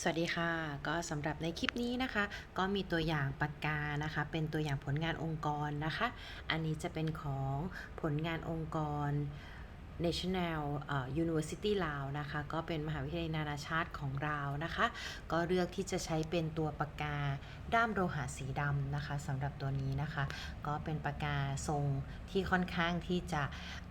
สวัสดีค่ะ ก็สำหรับในคลิปนี้นะคะ ก็มีตัวอย่างปากกานะคะ เป็นตัวอย่างผลงานองค์กรนะคะ อันนี้จะเป็นของผลงานองค์กร National เอ่อ University ลาวนะคะ ก็เป็นมหาวิทยาลัยนานาชาติของลานะคะ ก็เลือกที่จะใช้เป็นตัวปากกาด้ามโลหะสีดำนะคะสำหรับตัวนี้นะคะ ก็เป็นปากกาทรงที่ค่อนข้างที่จะ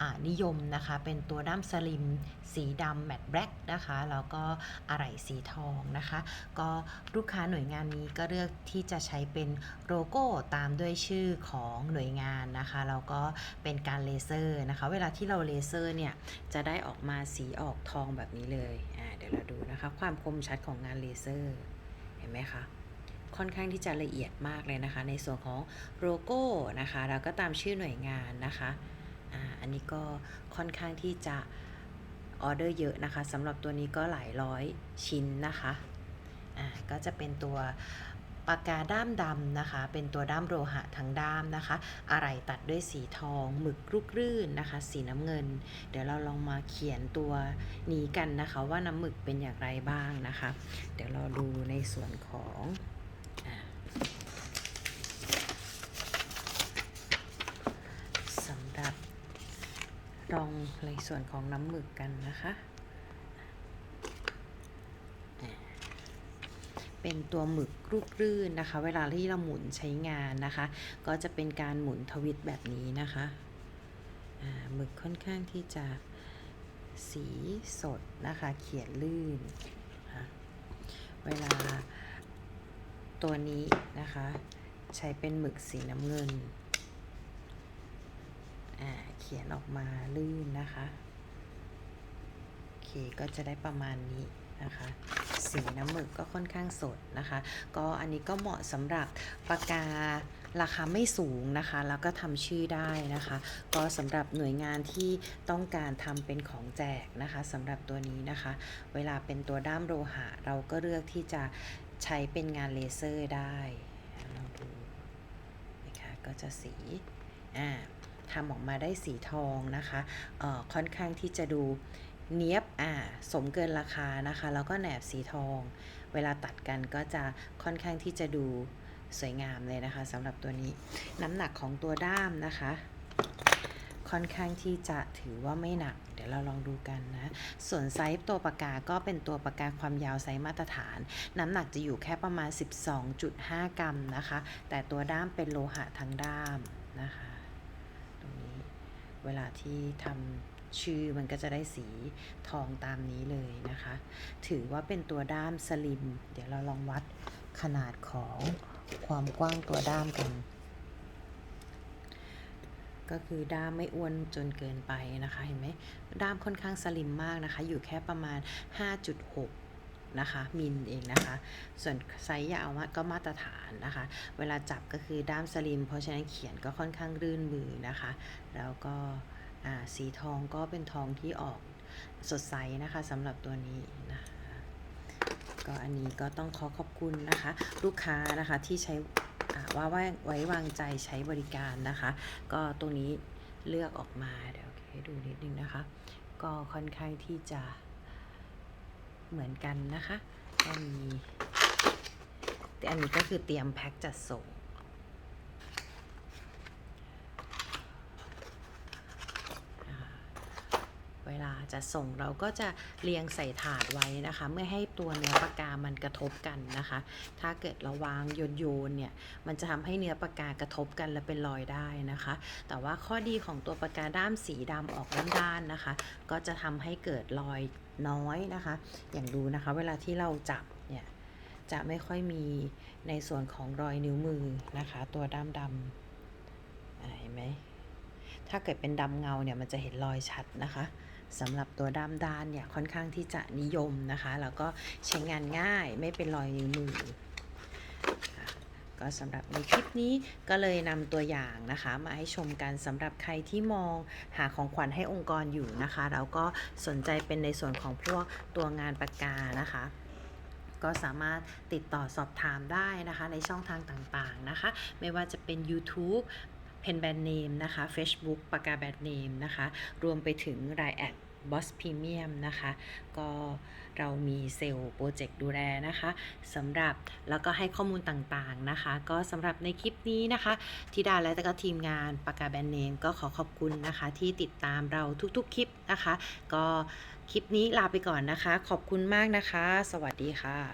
อ่านิยมนะคะ เป็นตัวด้ามสลิม สีดำแมตต์แบล็กนะคะ แล้วก็อะไหล่สีทองนะคะ ก็ลูกค้าหน่วยงานนี้ก็เลือกที่จะใช้เป็นโลโก้ตามด้วยชื่อของหน่วยงานนะคะแล้วก็เป็นการเลเซอร์นะคะ เวลาที่เราเลเซอร์เนี่ยจะได้ออกมาสีออกทองแบบนี้เลยอ่าเดี๋ยวเราดูนะคะ ความคมชัดของงานเลเซอร์ เห็นไหมคะค่อนข้างที่จะละเอียดมากเลยนะคะ ในส่วนของโลโก้นะคะแล้วก็ตามชื่อหน่วยงานนะคะอ่าอันนี้ก็ค่อนข้างที่จะออเดอร์เยอะนะคะสำหรับตัวนี้ก็หลายร้อยชิ้นนะคะอ่าก็จะเป็นตัว ปากกาด้ามดำนะคะ เป็นตัวด้ามโลหะทั้งด้ามนะคะ อะไรตัดด้วยสีทองหมึกลูกรื่นนะคะ สีน้ำเงิน เดี๋ยวเราลองมาเขียนตัวนี้กันนะคะ ว่าน้ำหมึกเป็นอย่างไรบ้างนะคะ เดี๋ยวเราดูในส่วนของสำหรับลองในส่วนของน้ำหมึกกันนะคะอ่า เป็นตัวหมึกลูกรื่นนะคะ เวลาที่เราหมุนใช้งานนะคะ ก็จะเป็นการหมุนทวิตแบบนี้นะคะหมึกค่อนข้างที่จะสีสดนะคะ เขียนลื่น เวลาตัวนี้นะคะ ใช้เป็นหมึกสีน้ำเงินเขียนออกมาลื่นนะคะ ก็จะได้ประมาณนี้นะคะ สีน้ำหมึกก็ค่อนข้างสดนะคะ ก็อันนี้ก็เหมาะสำหรับปากการาคาไม่สูงนะคะ แล้วก็ทำชื่อได้นะคะ ก็สำหรับหน่วยงานที่ต้องการทำเป็นของแจกนะคะสำหรับตัวนี้นะคะ เวลาเป็นตัวด้ามโลหะ เราก็เลือกที่จะใช้เป็นงานเลเซอร์ได้ลองดูนะคะก็จะสีอ่าทำออกมาได้สีทองนะคะเอ่อค่อนข้างที่จะดู เนี้ยบอ่าสมเกินราคานะคะ แล้วก็แหนบสีทอง เวลาตัดกันก็จะค่อนข้างที่จะดูสวยงามเลยนะคะสำหรับตัวนี้น้ำหนักของตัวด้ามนะคะ ค่อนข้างที่จะถือว่าไม่หนัก เดี๋ยวเราลองดูกันนะ ส่วนไซส์ตัวปากกาก็เป็นตัวปากกาความยาวไซส์มาตรฐาน น้ำหนักจะอยู่แค่ประมาณ 12.5 กรัมนะคะ แต่ตัวด้ามเป็นโลหะทั้งด้ามนะคะ ตรงนี้เวลาที่ทำ ชื่อมันก็จะได้สีทองตามนี้เลยนะคะ ถือว่าเป็นตัวด้ามสลิม เดี๋ยวเราลองวัดขนาดของความกว้างตัวด้ามกัน ก็คือด้ามไม่อ้วนจนเกินไปนะคะ เห็นไหมด้ามค่อนข้างสลิมมากนะคะ อยู่แค่ประมาณ 5.6นะคะมิลเองนะคะ ส่วนไซส์ยาวก็มาตรฐานนะคะ เวลาจับก็คือด้ามสลิม เพราะฉะนั้นเขียนก็ค่อนข้างรื่นมือนะคะ แล้วก็ สีทองก็เป็นทองที่ออกสดใสนะคะสำหรับตัวนี้นะคะก็อันนี้ก็ต้องขอขอบคุณนะคะ ลูกค้านะคะที่ใช้อ่าว่าไว้ไว้วางใจใช้บริการนะคะ ก็ตรงนี้เลือกออกมาเดี๋ยวให้ดูนิดนึงนะคะ ก็ค่อนข้างที่จะเหมือนกันนะคะก็มีแต่อันนี้ก็คือเตรียมแพ็คจัดส่ง เวลาจะส่งเราก็จะเรียงใส่ถาดไว้นะคะเมื่อให้ตัวเนื้อปากกามันกระทบกันนะคะ ถ้าเกิดเราวางโยนโยนเนี่ยมันจะทำให้เนื้อปากกากระทบกันและเป็นรอยได้นะคะ แต่ว่าข้อดีของตัวปากกาด้ามสีดำออกด้านๆนะคะ ก็จะทำให้เกิดรอยน้อยนะคะ อย่างดูนะคะ เวลาที่เราจับเนี่ยจะไม่ค่อยมีในส่วนของรอยนิ้วมือนะคะ ตัวด้ามดำเห็นไหมถ้าเกิดเป็นดำเงาเนี่ยมันจะเห็นรอยชัดนะคะ สำหรับตัวด้ามด้านเนี่ยค่อนข้างที่จะนิยมนะคะ แล้วก็ใช้งานง่ายไม่เป็นรอยนิ้วมือค่ะก็สำหรับในคลิปนี้ก็เลยนำตัวอย่างนะคะ มาให้ชมกันสำหรับใครที่มองหาของขวัญให้องค์กรอยู่นะคะ แล้วก็สนใจเป็นในส่วนของพวกตัวงานปากกานะคะ ก็สามารถติดต่อสอบถามได้นะคะ ในช่องทางต่างๆนะคะ ไม่ว่าจะเป็น YouTube เพนแบรนด์เนมนะคะ Facebook ปากกาแบรนด์เนมนะคะ รวมไปถึงรายแอด บอสพรีเมียมนะคะ ก็เรามีเซลล์โปรเจกต์ดูแลนะคะสำหรับแล้วก็ให้ข้อมูลต่างๆนะคะ ก็สำหรับในคลิปนี้นะคะทิดาและก็ทีมงานปากกาแบรนด์เนมก็ขอขอบคุณนะคะ ที่ติดตามเราทุกๆคลิปนะคะ ก็คลิปนี้ลาไปก่อนนะคะ ขอบคุณมากนะคะ สวัสดีค่ะ